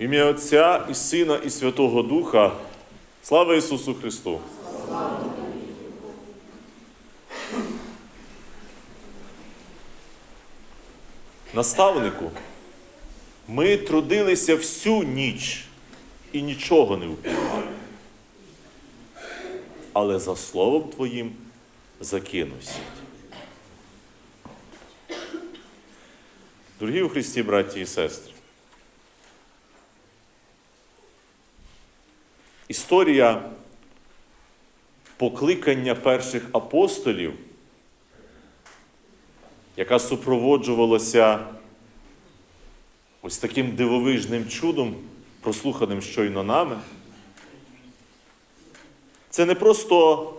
В ім'я Отця і Сина, і Святого Духа. Слава Ісусу Христу! Наставнику, ми трудилися всю ніч і нічого не впіймали. Але за словом Твоїм закинув. Дорогі у Христі, браті і сестри, історія покликання перших апостолів, яка супроводжувалася ось таким дивовижним чудом, прослуханим щойно нами, це не просто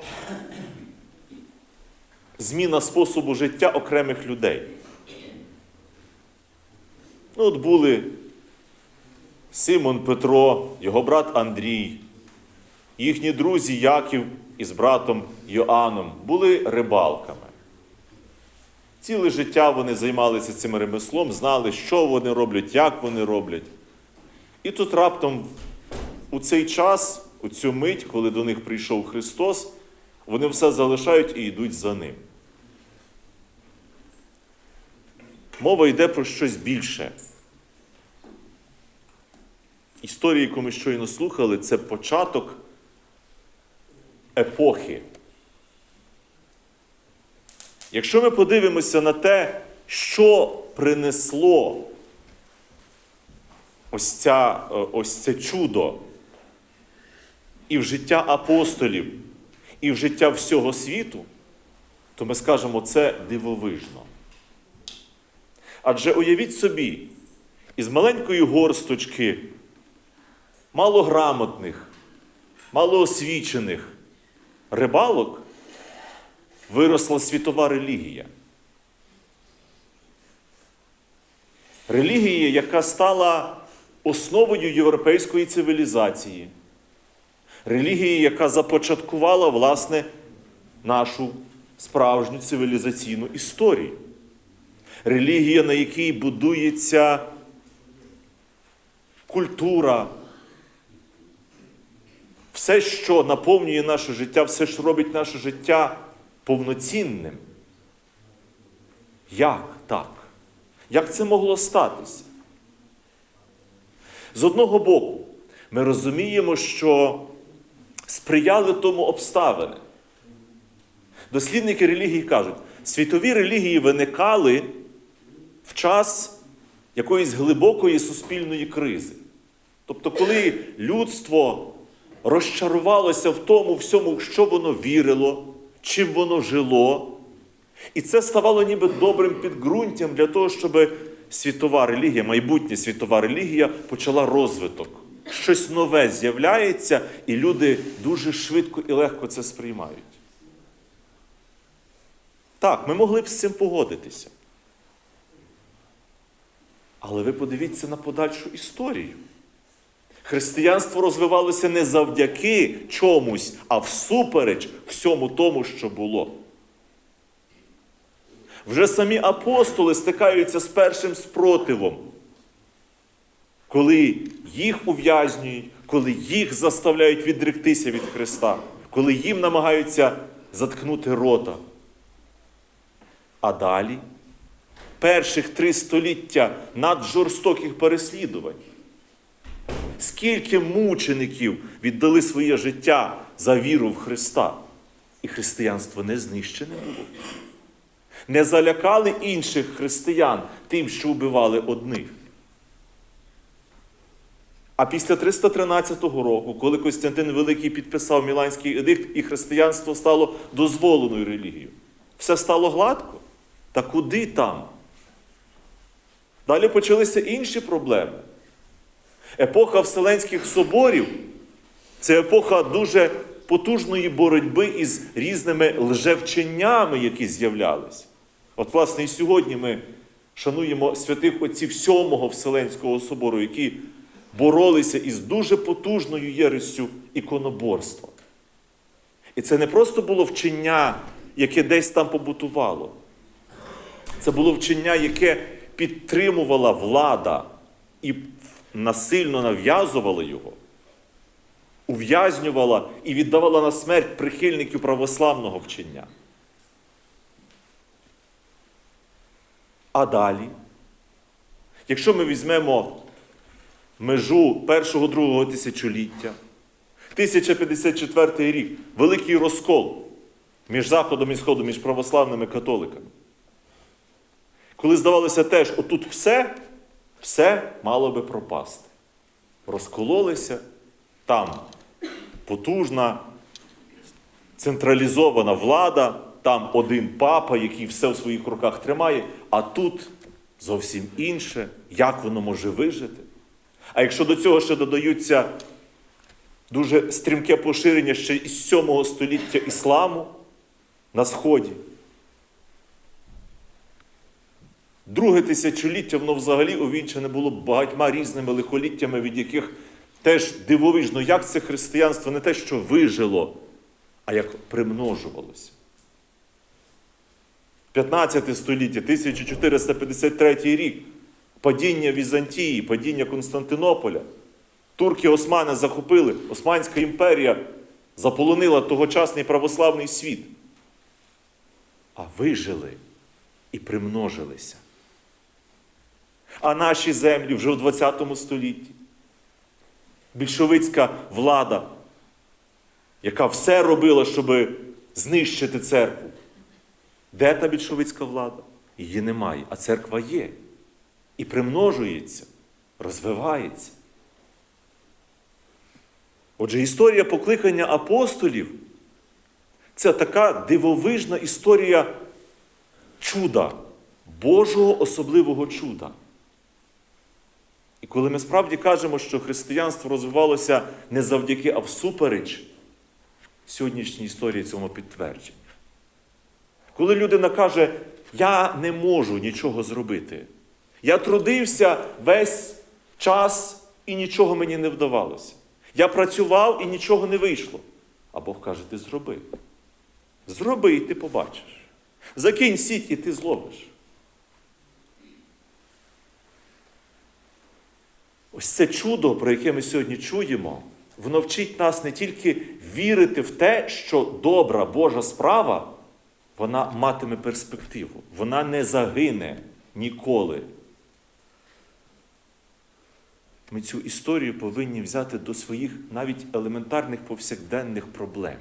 зміна способу життя окремих людей. Ну, от були Симон Петро, його брат Андрій, їхні друзі Яків із братом Йоанном були рибалками. Ціле життя вони займалися цим ремеслом, знали, що вони роблять, як вони роблять. І тут раптом у цей час, у цю мить, коли до них прийшов Христос, вони все залишають і йдуть за ним. Мова йде про щось більше. Історія, яку ми щойно слухали, це початок епохи. Якщо ми подивимося на те, що принесло ось, ця, е, ось це чудо і в життя апостолів, і в життя всього світу, то ми скажемо це дивовижно. Адже уявіть собі, із маленької горсточки малограмотних, малоосвічених рибалок виросла світова релігія. Релігія, яка стала основою європейської цивілізації. Релігія, яка започаткувала, власне, нашу справжню цивілізаційну історію. Релігія, на якій будується культура, все, що наповнює наше життя, все, що робить наше життя повноцінним. Як так? Як це могло статися? З одного боку, ми розуміємо, що сприяли тому обставини. Дослідники релігії кажуть, світові релігії виникали в час якоїсь глибокої суспільної кризи. Тобто, коли людство розчарувалося в тому всьому, що воно вірило, чим воно жило, і це ставало ніби добрим підґрунтям для того, щоб світова релігія, майбутня світова релігія почала розвиток. Щось нове з'являється, і люди дуже швидко і легко це сприймають. Так, ми могли б з цим погодитися. Але ви подивіться на подальшу історію. Християнство розвивалося не завдяки чомусь, а всупереч всьому тому, що було. Вже самі апостоли стикаються з першим спротивом, коли їх ув'язнюють, коли їх заставляють відректися від Христа, коли їм намагаються заткнути рота. А далі перших три століття наджорстоких переслідувань. Скільки мучеників віддали своє життя за віру в Христа, і християнство не знищене було. Не залякали інших християн тим, що вбивали одних. А після 313 року, коли Костянтин Великий підписав Міланський едикт, і християнство стало дозволеною релігією, все стало гладко. Та куди там? Далі почалися інші проблеми. Епоха Вселенських соборів це епоха дуже потужної боротьби із різними лжевченнями, які з'являлись. От, власне, і сьогодні ми шануємо святих отців Сьомого Вселенського собору, які боролися із дуже потужною єресю іконоборства. І це не просто було вчення, яке десь там побутувало. Це було вчення, яке підтримувала влада і насильно нав'язувала його, ув'язнювала і віддавала на смерть прихильників православного вчення. А далі, якщо ми візьмемо межу першого-другого тисячоліття, 1054 рік, великий розкол між Заходом і Сходом, між православними католиками. Коли здавалося теж, отут все, все мало би пропасти. Розкололися, там потужна, централізована влада, там один папа, який все в своїх руках тримає, а тут зовсім інше, як воно може вижити. А якщо до цього ще додаються дуже стрімке поширення ще із 7 століття ісламу на Сході, Друге тисячоліття воно взагалі увінчене було багатьма різними лихоліттями, від яких теж дивовижно, як це християнство не те, що вижило, а як примножувалося. 15 століття, 1453 рік, падіння Візантії, падіння Константинополя. Турки Османи захопили, Османська імперія заполонила тогочасний православний світ. А вижили і примножилися. А наші землі вже в 20 столітті. Більшовицька влада, яка все робила, щоб знищити церкву. Де та більшовицька влада? Її немає, а церква є. І примножується, розвивається. Отже, історія покликання апостолів це така дивовижна історія чуда, Божого особливого чуда. І коли ми справді кажемо, що християнство розвивалося не завдяки, а всупереч, сьогоднішній історії цьому підтвердження. Коли людина каже, я не можу нічого зробити, я трудився весь час і нічого мені не вдавалося. Я працював і нічого не вийшло. А Бог каже, ти зроби. Зроби, і ти побачиш. Закинь сіть, і ти зловиш. Ось це чудо, про яке ми сьогодні чуємо, воно вчить нас не тільки вірити в те, що добра Божа справа, вона матиме перспективу, вона не загине ніколи. Ми цю історію повинні взяти до своїх навіть елементарних повсякденних проблем.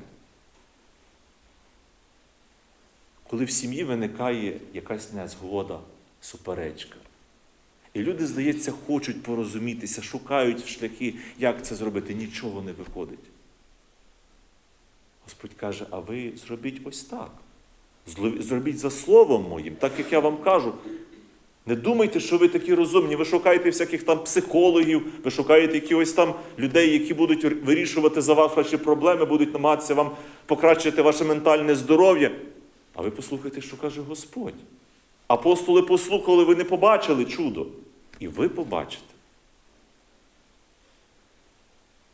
Коли в сім'ї виникає якась незгода, суперечка. І люди, здається, хочуть порозумітися, шукають шляхи, як це зробити. Нічого не виходить. Господь каже, а ви зробіть ось так. Зробіть за словом моїм, так як я вам кажу. Не думайте, що ви такі розумні, ви шукаєте всяких там психологів, ви шукаєте якихось там людей, які будуть вирішувати за вас ваші проблеми, будуть намагатися вам покращити ваше ментальне здоров'я. А ви послухайте, що каже Господь. Апостоли послухали, ви не побачили чудо. І ви побачите.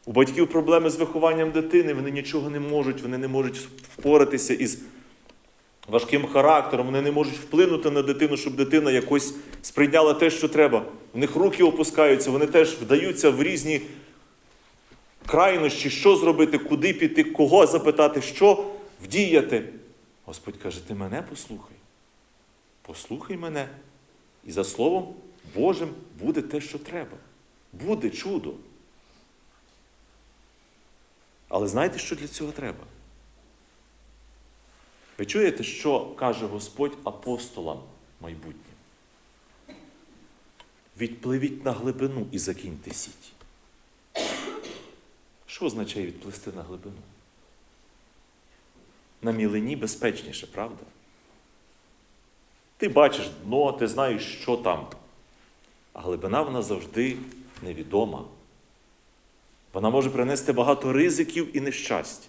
У батьків проблеми з вихованням дитини, вони нічого не можуть, вони не можуть впоратися із важким характером, вони не можуть вплинути на дитину, щоб дитина якось сприйняла те, що треба. В них руки опускаються, вони теж вдаються в різні крайнощі, що зробити, куди піти, кого запитати, що вдіяти. Господь каже, ти мене послухай. Послухай мене. І за Словом Божим буде те, що треба. Буде чудо. Але знаєте, що для цього треба? Ви чуєте, що каже Господь апостолам майбутнім? Відпливіть на глибину і закиньте сіть. Що означає відплисти на глибину? На мілині безпечніше, правда? Ти бачиш дно, ти знаєш, що там. А глибина вона завжди невідома. Вона може принести багато ризиків і нещастя.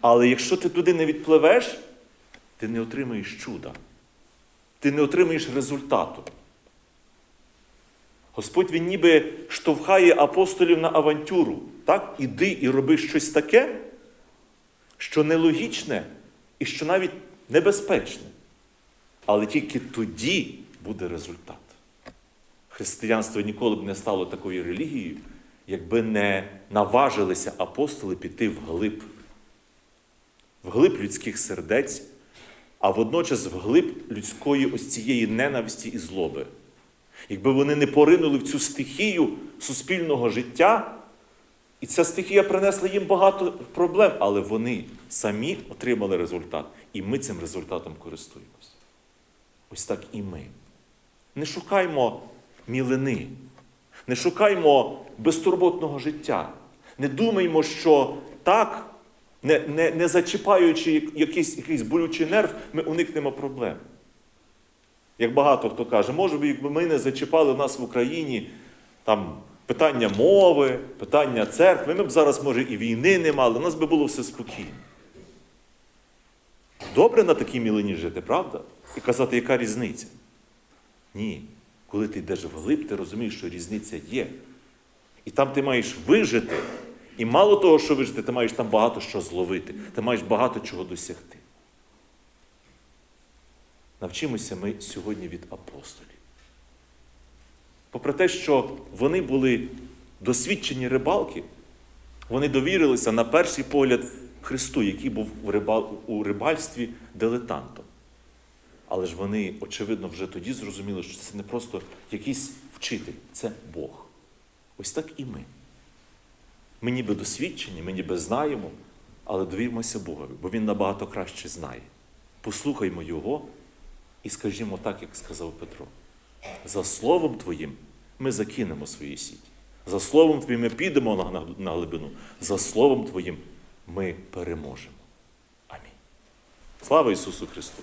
Але якщо ти туди не відпливеш, ти не отримаєш чуда. Ти не отримаєш результату. Господь він ніби штовхає апостолів на авантюру. Так? Іди і роби щось таке, що нелогічне і що навіть небезпечне. Але тільки тоді буде результат. Християнство ніколи б не стало такою релігією, якби не наважилися апостоли піти вглиб, вглиб людських сердець, а водночас вглиб людської ось цієї ненависті і злоби. Якби вони не поринули в цю стихію суспільного життя, і ця стихія принесла їм багато проблем, але вони самі отримали результат. І ми цим результатом користуємося. Ось так і ми. Не шукаймо мілини, не шукаймо безтурботного життя. Не думаймо, що так, не, не, не зачіпаючи якийсь, якийсь болючий нерв, ми уникнемо проблем. Як багато хто каже, може би, якби ми не зачіпали нас в Україні там питання мови, питання церкви, ми б зараз, може, і війни не мали, у нас би було все спокійно. Добре на такій мілині жити, правда? І казати, яка різниця? Ні. Коли ти йдеш вглиб, ти розумієш, що різниця є. І там ти маєш вижити. І мало того, що вижити, ти маєш там багато що зловити, ти маєш багато чого досягти. Навчимося ми сьогодні від апостолів. Попри те, що вони були досвідчені рибалки, вони довірилися на перший погляд Христу, який був у, рибальстві дилетантом. Але ж вони, очевидно, вже тоді зрозуміли, що це не просто якийсь вчитель, це Бог. Ось так і ми. Ми ніби досвідчені, ми ніби знаємо, але довірмося Богові, бо Він набагато краще знає. Послухаймо Його і скажімо так, як сказав Петро. За Словом Твоїм ми закинемо свої сіті. За Словом Твоїм ми підемо на, на, глибину. За Словом Твоїм ми переможемо. Амінь. Слава Ісусу Христу!